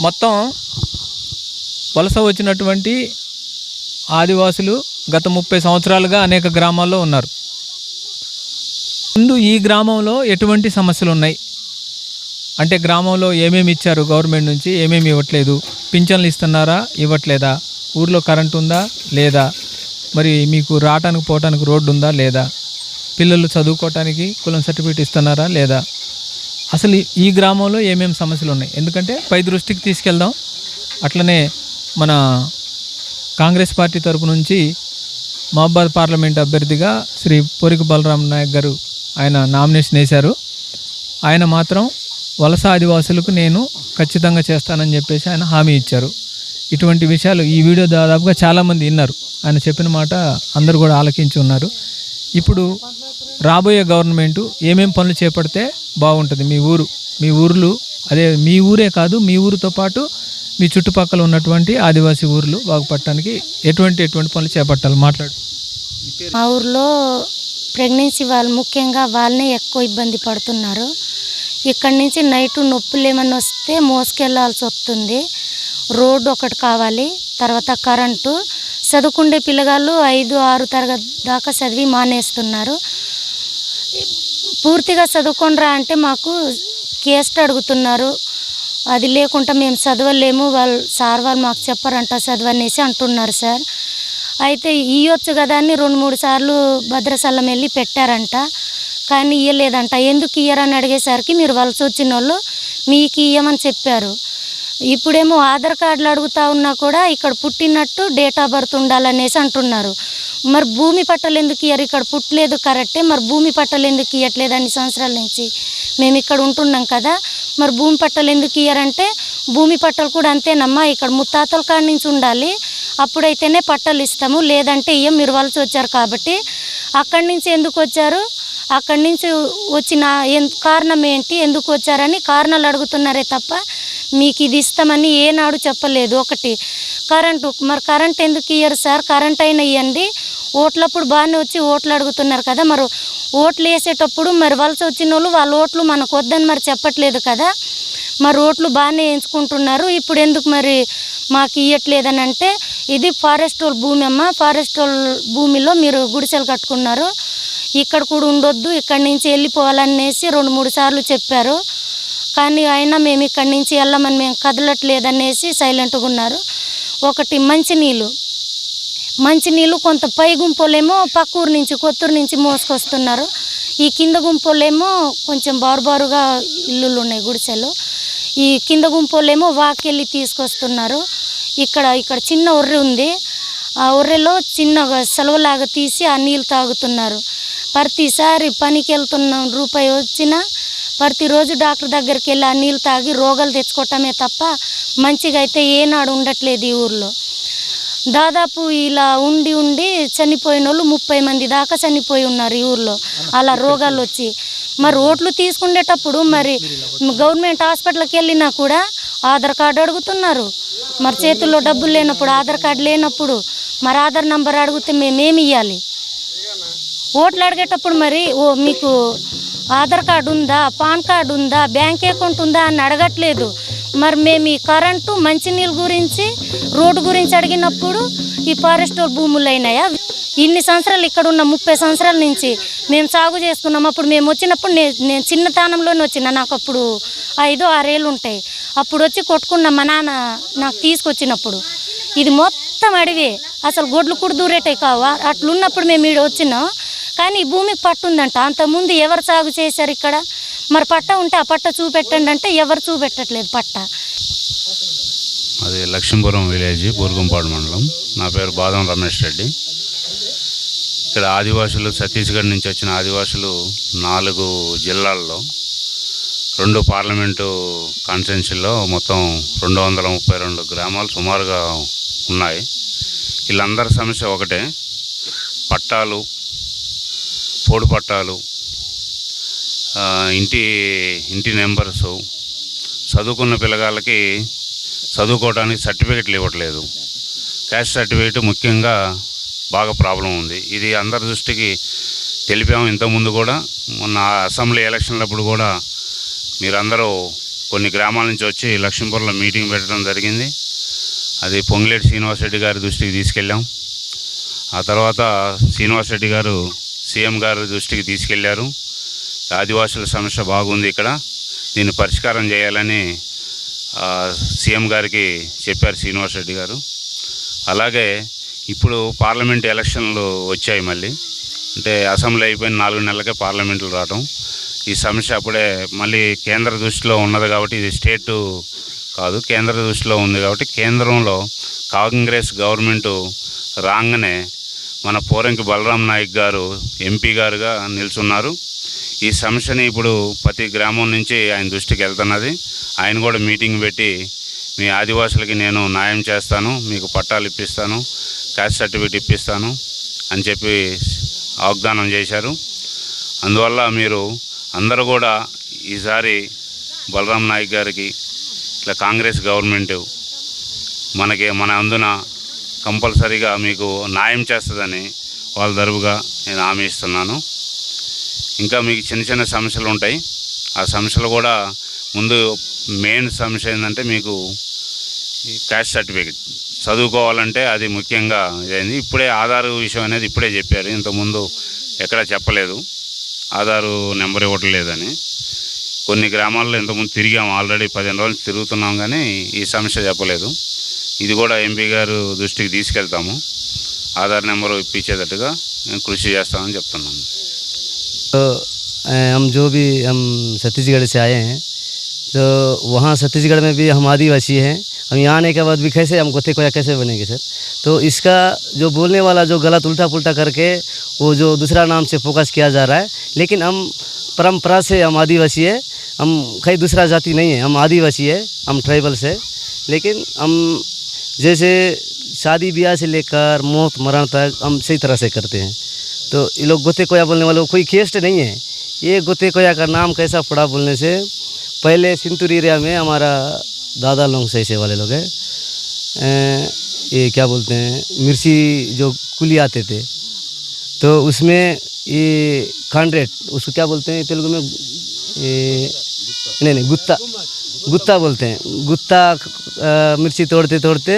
మొత్తం వలస వచ్చినటువంటి ఆదివాసులు గత ముప్పై సంవత్సరాలుగా అనేక గ్రామాల్లో ఉన్నారు. ముందు ఈ గ్రామంలో ఎటువంటి సమస్యలు ఉన్నాయి? అంటే గ్రామంలో ఏమేమి ఇచ్చారు గవర్నమెంట్ నుంచి? ఏమేమి ఇవ్వట్లేదు? పింఛన్లు ఇస్తున్నారా? ఇవ్వట్లేదా? ఊర్లో కరెంట్ ఉందా? లేదా? మరి మీకు రావటానికి పోవటానికి రోడ్డు ఉందా? లేదా? పిల్లలు చదువుకోవటానికి కులం సర్టిఫికేట్ ఇస్తున్నారా? లేదా? అసలు ఈ- గ్రామంలో ఏమేమి సమస్యలు ఉన్నాయి? ఎందుకంటే పై దృష్టికి తీసుకెళ్దాం. అట్లనే మన కాంగ్రెస్ పార్టీ తరపు నుంచి మహబాద్ పార్లమెంట్ అభ్యర్థిగా శ్రీ పొరికి బలరాం నాయక్ గారు ఆయన నామినేషన్ వేశారు. ఆయన మాత్రం వలస ఆదివాసులకు నేను ఖచ్చితంగా చేస్తానని చెప్పేసి ఆయన హామీ ఇచ్చారు. ఇటువంటి విషయాలు ఈ వీడియో దాదాపుగా చాలామంది విన్నారు. ఆయన చెప్పిన మాట అందరూ కూడా ఆలకించి ఉన్నారు. ఇప్పుడు రాబోయే గవర్నమెంట్ ఏమేం పనులు చేపడితే బాగుంటుంది మీ ఊరు. మీ ఊర్లు అదే మీ ఊరే కాదు మీ ఊరితో పాటు మీ చుట్టుపక్కల ఉన్నటువంటి ఆదివాసీ ఊర్లు బాగుపడటానికి ఎటువంటి ఎటువంటి పనులు చేపట్టాలి? మాట్లాడు. మా ఊర్లో ప్రెగ్నెన్సీ వాళ్ళు ముఖ్యంగా వాళ్ళనే ఎక్కువ ఇబ్బంది పడుతున్నారు. ఇక్కడి నుంచి నైట్ నొప్పులు ఏమన్నా వస్తే మోసుకెళ్ళాల్సి వస్తుంది. రోడ్డు ఒకటి కావాలి తర్వాత కరెంటు. చదువుకుండే పిల్లగాళ్ళు ఐదు ఆరు తరగతి దాకా చదివి మానేస్తున్నారు. పూర్తిగా చదువుకోండిరా అంటే మాకు కేస్ట్ అడుగుతున్నారు. అది లేకుండా మేము చదవలేము. వాళ్ళు సార్ వాళ్ళు మాకు చెప్పారంట చదవనేసి అంటున్నారు సార్. అయితే ఇవ్వచ్చు కదా అని రెండు మూడు సార్లు భద్రసల్లం వెళ్ళి పెట్టారంట. కానీ ఇయ్యలేదంట. ఎందుకు ఇయ్యరని అడిగేసరికి మీరు వలస వచ్చిన వాళ్ళు మీకు ఇయ్యమని చెప్పారు. ఇప్పుడేమో ఆధార్ కార్డులు అడుగుతా ఉన్నా కూడా ఇక్కడ పుట్టినట్టు డేట్ ఆఫ్ బర్త్ ఉండాలనేసి అంటున్నారు. మరి భూమి పట్టలు ఎందుకు ఇయ్యరు? ఇక్కడ పుట్టలేదు కరెక్టే మరి భూమి పట్టలు ఎందుకు ఇవ్వట్లేదు అన్ని సంవత్సరాల నుంచి? మేము ఇక్కడ ఉంటున్నాం కదా మరి భూమి పట్టలు ఎందుకు ఇయ్యరంటే భూమి పట్టలు కూడా అంతేనమ్మా ఇక్కడ ముత్తాతల కాడి నుంచి ఉండాలి అప్పుడైతేనే పట్టలు ఇస్తాము లేదంటే ఇయ్యం మీరు వలసి వచ్చారు కాబట్టి. అక్కడి నుంచి ఎందుకు వచ్చారు? అక్కడి నుంచి వచ్చిన ఎన్- కారణం ఏంటి? ఎందుకు వచ్చారని కారణాలు అడుగుతున్నారే తప్ప మీకు ఇది ఇస్తామని ఏనాడు చెప్పలేదు. ఒకటి కరెంటు మరి కరెంట్ ఎందుకు ఇయ్యరు సార్? కరెంట్ అయినా ఇవ్వండి ఓట్లప్పుడు బాగానే వచ్చి ఓట్లు అడుగుతున్నారు కదా మరి ఓట్లు వేసేటప్పుడు మరి వలస వచ్చిన వాళ్ళు వాళ్ళ ఓట్లు మనకు వద్దని మరి చెప్పట్లేదు కదా. మరి ఓట్లు బాగానే ఎంచుకుంటున్నారు. ఇప్పుడు ఎందుకు మరి మాకు ఇవ్వట్లేదని అంటే ఇది ఫారెస్ట్ వాళ్ళ భూమి అమ్మ. ఫారెస్ట్ వాళ్ళ భూమిలో మీరు గుడిసెలు కట్టుకున్నారు. ఇక్కడ కూడా ఉండొద్దు ఇక్కడి నుంచి వెళ్ళిపోవాలనేసి రెండు మూడు సార్లు చెప్పారు. కానీ అయినా మేము ఇక్కడి నుంచి వెళ్ళమని మేము కదలట్లేదనేసి సైలెంట్గా ఉన్నారు. ఒకటి మంచినీళ్ళు మంచినీళ్ళు కొంత పై గుంపులేమో పక్క ఊరు నుంచి కొత్తూరు నుంచి మోసుకొస్తున్నారు. ఈ కింద గుంపులేమో కొంచెం బారుబారుగా ఇల్లులు ఉన్నాయి గుడిసెలు. ఈ కింద గుంపులేమో వాకెళ్ళి తీసుకొస్తున్నారు. ఇక్కడ ఇక్కడ చిన్న ఒర్రె ఉంది. ఆ ఒర్రెలో చిన్నగా సెలవులాగా తీసి ఆ నీళ్ళు తాగుతున్నారు. ప్రతిసారి పనికి వెళ్తున్న రూపాయి వచ్చినా ప్రతిరోజు డాక్టర్ దగ్గరికి వెళ్ళి ఆ నీళ్ళు తాగి రోగాలు తెచ్చుకోవటమే తప్ప మంచిగా అయితే ఏనాడు ఉండట్లేదు ఈ ఊర్లో. దాదాపు ఇలా ఉండి ఉండి చనిపోయిన వాళ్ళు ముప్పై మంది దాకా చనిపోయి ఉన్నారు ఈ ఊర్లో. అలా రోగాలు వచ్చి మరి ఓట్లు తీసుకునేటప్పుడు మరి గవర్నమెంట్ హాస్పిటల్కి వెళ్ళినా కూడా ఆధార్ కార్డు అడుగుతున్నారు. మరి చేతుల్లో డబ్బులు లేనప్పుడు ఆధార్ కార్డు లేనప్పుడు మరి ఆధార్ నంబర్ అడిగితే మేమేమి ఇవ్వాలి ఓట్లు అడిగేటప్పుడు మరి ఓ మీకు ఆధార్ కార్డు ఉందా పాన్ కార్డు ఉందా బ్యాంక్ అకౌంట్ ఉందా అని అడగట్లేదు. మరి మేము ఈ కరెంటు మంచినీళ్ళ గురించి రోడ్డు గురించి అడిగినప్పుడు ఈ ఫారెస్ట్ భూములు అయినాయా? ఇన్ని సంవత్సరాలు ఇక్కడ ఉన్న ముప్పై సంవత్సరాల నుంచి మేము సాగు చేసుకున్నాం. అప్పుడు మేము వచ్చినప్పుడు నేను నేను చిన్నతనంలోనే వచ్చిన. నాకు అప్పుడు ఐదు ఆరేళ్ళు ఉంటాయి. అప్పుడు వచ్చి కొట్టుకున్న మా నాన్న నాకు తీసుకొచ్చినప్పుడు. ఇది మొత్తం అడవి. అసలు గొడ్లు కూడా దూరేటాయి కావా? అట్లున్నప్పుడు మేము ఈడ వచ్చినాం. కానీ ఈ భూమికి పట్టు ఉందంట అంతకుముందు ఎవరు సాగు చేశారు ఇక్కడ? మరి పట్ట ఉంటే ఆ పట్ట చూపెట్టండి అంటే ఎవరు చూపెట్టట్లేదు పట్ట? అది లక్ష్మీపురం విలేజ్ బూర్గంపాడు మండలం. నా పేరు బాదం రమేష్ రెడ్డి. ఇక్కడ ఆదివాసులు ఛత్తీస్గఢ్ నుంచి వచ్చిన ఆదివాసులు నాలుగు జిల్లాల్లో రెండు పార్లమెంటు కాన్స్టిట్యున్సీల్లో మొత్తం రెండు వందల ముప్పై రెండు గ్రామాలు సుమారుగా ఉన్నాయి. వీళ్ళందరి సమస్య ఒకటే పట్టాలు పోడు పట్టాలు ఇంటి ఇంటి నెంబర్సు చదువుకున్న పిల్లగాళ్ళకి చదువుకోవడానికి సర్టిఫికెట్లు ఇవ్వట్లేదు. క్యాస్ట్ సర్టిఫికేట్ ముఖ్యంగా బాగా ప్రాబ్లం ఉంది. ఇది అందరి దృష్టికి తెలిపాము ఇంతకుముందు కూడా. మొన్న అసెంబ్లీ ఎలక్షన్లప్పుడు కూడా మీరందరూ కొన్ని గ్రామాల నుంచి వచ్చి లక్ష్మీపూర్లో మీటింగ్ పెట్టడం జరిగింది. అది పొంగిలేటి శ్రీనివాస్ రెడ్డి గారి దృష్టికి తీసుకెళ్ళాం. ఆ తర్వాత శ్రీనివాస్ రెడ్డి గారు సీఎం గారి దృష్టికి తీసుకెళ్ళారు. ఆదివాసుల సమస్య బాగుంది ఇక్కడ. దీన్ని పరిష్కారం చేయాలని సీఎం గారికి చెప్పారు శ్రీనివాస్ రెడ్డి గారు. అలాగే ఇప్పుడు పార్లమెంట్ ఎలక్షన్లు వచ్చాయి మళ్ళీ. అంటే అసెంబ్లీ అయిపోయిన నాలుగు నెలలకే పార్లమెంట్లు రావడం ఈ సమస్య అప్పుడే మళ్ళీ కేంద్ర దృష్టిలో ఉన్నది కాబట్టి ఇది స్టేటు కాదు కేంద్ర దృష్టిలో ఉంది కాబట్టి కేంద్రంలో కాంగ్రెస్ గవర్నమెంటు రాగానే మన పోరంకి బలరాం నాయక్ గారు ఎంపీ గారుగా నిల్చున్నారు. ఈ సమస్యని ఇప్పుడు ప్రతి గ్రామం నుంచి ఆయన దృష్టికి వెళ్తున్నది. ఆయన కూడా మీటింగ్ పెట్టి మీ ఆదివాసులకి నేను న్యాయం చేస్తాను మీకు పట్టాలు ఇప్పిస్తాను క్యాస్ట్ సర్టిఫికేట్ ఇప్పిస్తాను అని చెప్పి వాగ్దానం చేశారు. అందువల్ల మీరు అందరూ కూడా ఈసారి బలరాం నాయక్ గారికి ఇట్లా కాంగ్రెస్ గవర్నమెంట్ మనకి మన అందున కంపల్సరీగా మీకు న్యాయం చేస్తుందని వాళ్ళ తరపుగా నేను హామీ ఇస్తున్నాను. ఇంకా మీకు చిన్న చిన్న సమస్యలు ఉంటాయి. ఆ సమస్యలు కూడా ముందు మెయిన్ సమస్య ఏంటంటే మీకు క్యాస్ట్ సర్టిఫికేట్. చదువుకోవాలంటే అది ముఖ్యంగా ఇదైంది. ఇప్పుడే ఆధార్ విషయం అనేది ఇప్పుడే చెప్పారు. ఇంతకుముందు ఎక్కడ చెప్పలేదు. ఆధారు నెంబర్ ఇవ్వటం లేదని. కొన్ని గ్రామాల్లో ఇంతకుముందు తిరిగాము ఆల్రెడీ పదిహేను రోజులు తిరుగుతున్నాం కానీ ఈ సమస్య చెప్పలేదు. ఇది కూడా ఎంపీ గారు దృష్టికి తీసుకెళ్తాము ఆధార్ నెంబరు ఇప్పించేటట్టుగా నేను కృషి చేస్తామని చెప్తున్నాను तो अ, हम जो भी हम छत्तीसगढ़ से आए हैं तो वहाँ छत्तीसगढ़ में भी हम आदिवासी हैं हम यहाँ आने के बाद भी कैसे हम गोते कोया कैसे बनेंगे सर तो इसका जो बोलने वाला जो गलत उल्टा पुल्टा करके वो जो दूसरा नाम से फोकस किया जा रहा है लेकिन हम परंपरा से हम आदिवासी है हम कहीं दूसरा जाति नहीं है हम आदिवासी है हम ट्राइबल से लेकिन हम जैसे शादी ब्याह से लेकर मौत मरण तक हम सही तरह से करते हैं। तो ये लोग गोते कोया बोलने वाले कोई केस्ट नहीं है। ये गोते कोया का नाम कैसा पड़ा बोलने से, पहले सिंतूर एरिया में हमारा दादा लोग से ऐसे वाले लोग हैं। ये क्या बोलते हैं, मिर्ची जो कुली आते थे तो उसमें ये कांड्रेट उसको क्या बोलते हैं तेलुगु में? ये नहीं नहीं, गुत्ता। गुत्ता बोलते हैं गुत्ता अ, मिर्ची तोड़ते तोड़ते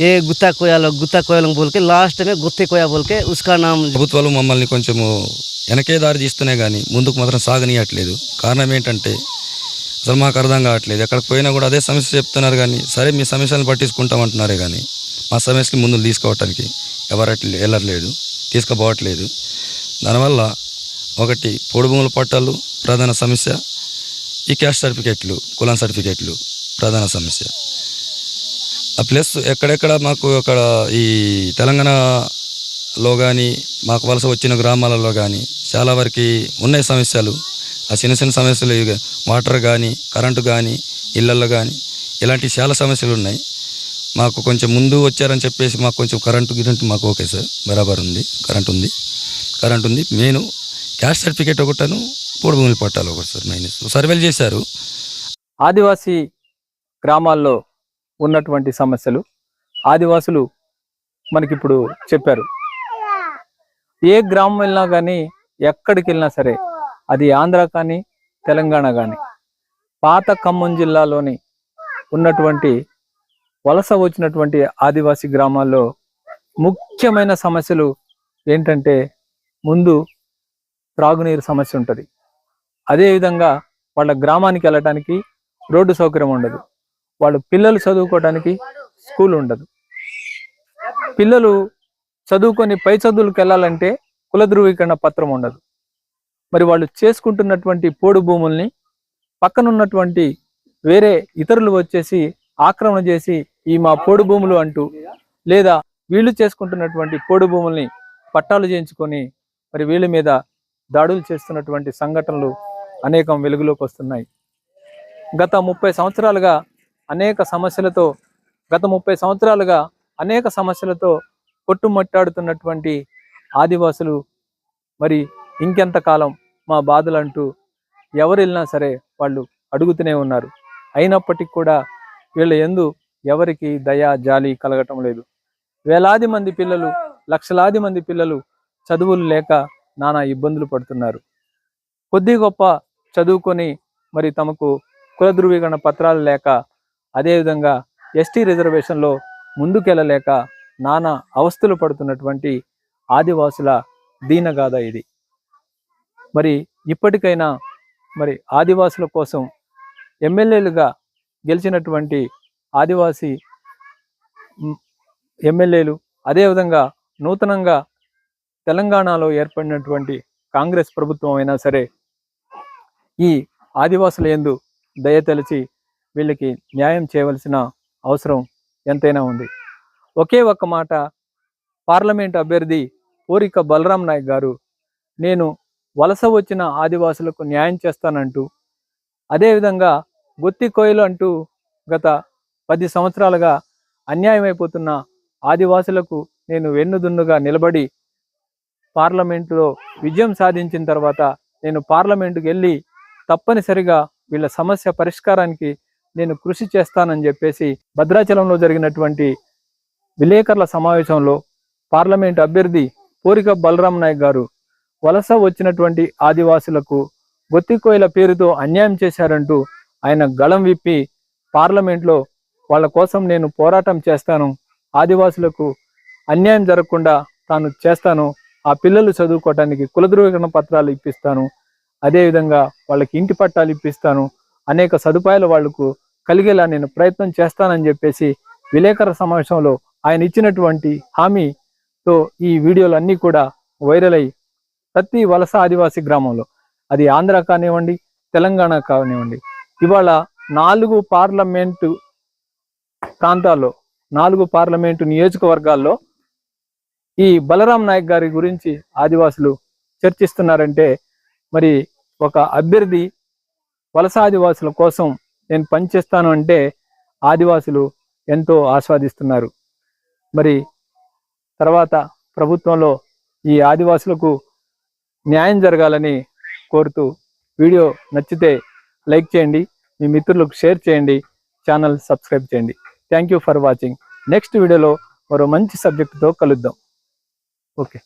ये गुत्ता कोया लोग गुत्ता कोया लोग बोल के लास्ट में गुत्ते कोया बोल के उसका नाम ప్రభుత్వాలు మమ్మల్ని కొంచెము వెనకే దారి తీస్తున్నాయి కానీ ముందుకు మాత్రం సాగనీయట్లేదు కారణం ఏంటంటే అసలు మాకు అర్థం కావట్లేదు ఎక్కడికి పోయినా కూడా అదే సమస్య చెప్తున్నారు కానీ సరే మీ సమస్యలను పట్టించుకుంటాం అంటున్నారే కానీ మా సమస్యకి ముందు తీసుకోవటానికి ఎవరట్లే వెళ్ళట్లేదు తీసుకుపోవట్లేదు దానివల్ల ఒకటి పొడి భూముల పట్టాలు ప్రధాన సమస్య ఈ క్యాస్ట్ సర్టిఫికెట్లు కులం సర్టిఫికేట్లు ప్రధాన సమస్య. ప్లస్ ఎక్కడెక్కడ మాకు అక్కడ ఈ తెలంగాణలో కానీ మాకు వలస వచ్చిన గ్రామాలలో కానీ చాలా వరకు ఉన్నాయి సమస్యలు. ఆ చిన్న చిన్న సమస్యలు ఇక వాటర్ కానీ కరెంటు కానీ ఇళ్ళల్లో కానీ ఇలాంటి చాలా సమస్యలు ఉన్నాయి. మాకు కొంచెం ముందు వచ్చారని చెప్పేసి మాకు కొంచెం కరెంటు గిరెంటు మాకు ఓకే సార్ బరాబర్ ఉంది కరెంట్ ఉంది కరెంట్ ఉంది. నేను క్యాస్ట్ సర్టిఫికేట్ ఒకటను పొడి పట్టాలి ఒకటి సార్ మైనస్ సర్వేలు చేశారు. ఆదివాసీ గ్రామాల్లో ఉన్నటువంటి సమస్యలు ఆదివాసులు మనకిప్పుడు చెప్పారు. ఏ గ్రామం వెళ్ళినా కానీ ఎక్కడికి వెళ్ళినా సరే అది ఆంధ్ర కానీ తెలంగాణ కానీ పాత ఖమ్మం జిల్లాలోని ఉన్నటువంటి వలస వచ్చినటువంటి ఆదివాసీ గ్రామాల్లో ముఖ్యమైన సమస్యలు ఏంటంటే ముందు త్రాగునీరు సమస్య ఉంటుంది. అదేవిధంగా వాళ్ళ గ్రామానికి వెళ్ళటానికి రోడ్డు సౌకర్యం ఉండదు. వాళ్ళ పిల్లలు చదువుకోవడానికి స్కూల్ ఉండదు. పిల్లలు చదువుకొని పై చదువులకు వెళ్ళాలంటే కుల ధృవీకరణ పత్రం ఉండదు. మరి వాళ్ళు చేసుకుంటున్నటువంటి పోడు భూముల్ని పక్కనున్నటువంటి వేరే ఇతరులు వచ్చేసి ఆక్రమణ చేసి ఈ మా పోడు భూములు అంటూ లేదా వీళ్ళు చేసుకుంటున్నటువంటి పోడు భూముల్ని పట్టాలు చేయించుకొని మరి వీళ్ళ మీద దాడులు చేస్తున్నటువంటి సంఘటనలు అనేకం వెలుగులోకి వస్తున్నాయి. గత ముప్పై సంవత్సరాలుగా అనేక సమస్యలతో గత ముప్పై సంవత్సరాలుగా అనేక సమస్యలతో కొట్టుమట్టాడుతున్నటువంటి ఆదివాసులు మరి ఇంకెంతకాలం మా బాధలు అంటూ ఎవరు వెళ్ళినా సరే వాళ్ళు అడుగుతూనే ఉన్నారు. అయినప్పటికీ కూడా వీళ్ళ ఎందు ఎవరికి దయా జాలి కలగటం లేదు. వేలాది మంది పిల్లలు లక్షలాది మంది పిల్లలు చదువులు లేక నానా ఇబ్బందులు పడుతున్నారు. కొద్ది గొప్ప చదువుకొని మరి తమకు కుల ధృవీకరణ పత్రాలు లేక అదేవిధంగా ఎస్టీ రిజర్వేషన్లో ముందుకెళ్ళలేక నానా అవస్థలు పడుతున్నటువంటి ఆదివాసుల దీనగాథ ఇది. మరి ఇప్పటికైనా మరి ఆదివాసుల కోసం ఎమ్మెల్యేలుగా గెలిచినటువంటి ఆదివాసీ ఎమ్మెల్యేలు అదేవిధంగా నూతనంగా తెలంగాణలో ఏర్పడినటువంటి కాంగ్రెస్ ప్రభుత్వం అయినా సరే ఈ ఆదివాసుల యందు దయతలిచి వీళ్ళకి న్యాయం చేయవలసిన అవసరం ఎంతైనా ఉంది. ఒకే ఒక్క మాట పార్లమెంట్ అభ్యర్థి పూరిక బలరాం నాయక్ గారు నేను వలస వచ్చిన ఆదివాసులకు న్యాయం చేస్తానంటూ అదేవిధంగా గుత్తి కోయలు అంటూ గత పది సంవత్సరాలుగా అన్యాయమైపోతున్న ఆదివాసులకు నేను వెన్నుదున్నుగా నిలబడి పార్లమెంటులో విజయం సాధించిన తర్వాత నేను పార్లమెంటుకు వెళ్ళి తప్పనిసరిగా వీళ్ళ సమస్య పరిష్కారానికి నేను కృషి చేస్తానని చెప్పేసి భద్రాచలంలో జరిగినటువంటి విలేకరుల సమావేశంలో పార్లమెంట్ అభ్యర్థి పూరిక బలరాం నాయక్ గారు వలస వచ్చినటువంటి ఆదివాసులకు గొత్తికోయల పేరుతో అన్యాయం చేశారంటూ ఆయన గళం విప్పి పార్లమెంట్లో వాళ్ళ కోసం నేను పోరాటం చేస్తాను ఆదివాసులకు అన్యాయం జరగకుండా తాను చేస్తాను ఆ పిల్లలు చదువుకోవటానికి కుల ధృవీకరణ పత్రాలు ఇప్పిస్తాను అదేవిధంగా వాళ్ళకి ఇంటి పట్టాలు ఇప్పిస్తాను. అనేక సదుపాయాలు వాళ్ళకు కలిగేలా నేను ప్రయత్నం చేస్తానని చెప్పేసి విలేకరుల సమావేశంలో ఆయన ఇచ్చినటువంటి హామీతో ఈ వీడియోలు అన్నీ కూడా వైరల్ అయ్యి ప్రతి వలస ఆదివాసీ గ్రామంలో అది ఆంధ్ర కానివ్వండి తెలంగాణ కానివ్వండి ఇవాళ నాలుగు పార్లమెంటు ప్రాంతాల్లో నాలుగు పార్లమెంటు నియోజకవర్గాల్లో ఈ బలరాం నాయక్ గారి గురించి ఆదివాసులు చర్చిస్తున్నారంటే మరి ఒక అభ్యర్థి వలస ఆదివాసుల కోసం నేను పనిచేస్తాను అంటే ఆదివాసులు ఎంతో ఆస్వాదిస్తున్నారు. మరి తర్వాత ప్రభుత్వంలో ఈ ఆదివాసులకు న్యాయం జరగాలని కోరుతూ వీడియో నచ్చితే లైక్ చేయండి మీ మిత్రులకు షేర్ చేయండి ఛానల్ సబ్స్క్రైబ్ చేయండి. Thank you for watching next వీడియోలో మరో మంచి సబ్జెక్టుతో కలుద్దాం. ఓకే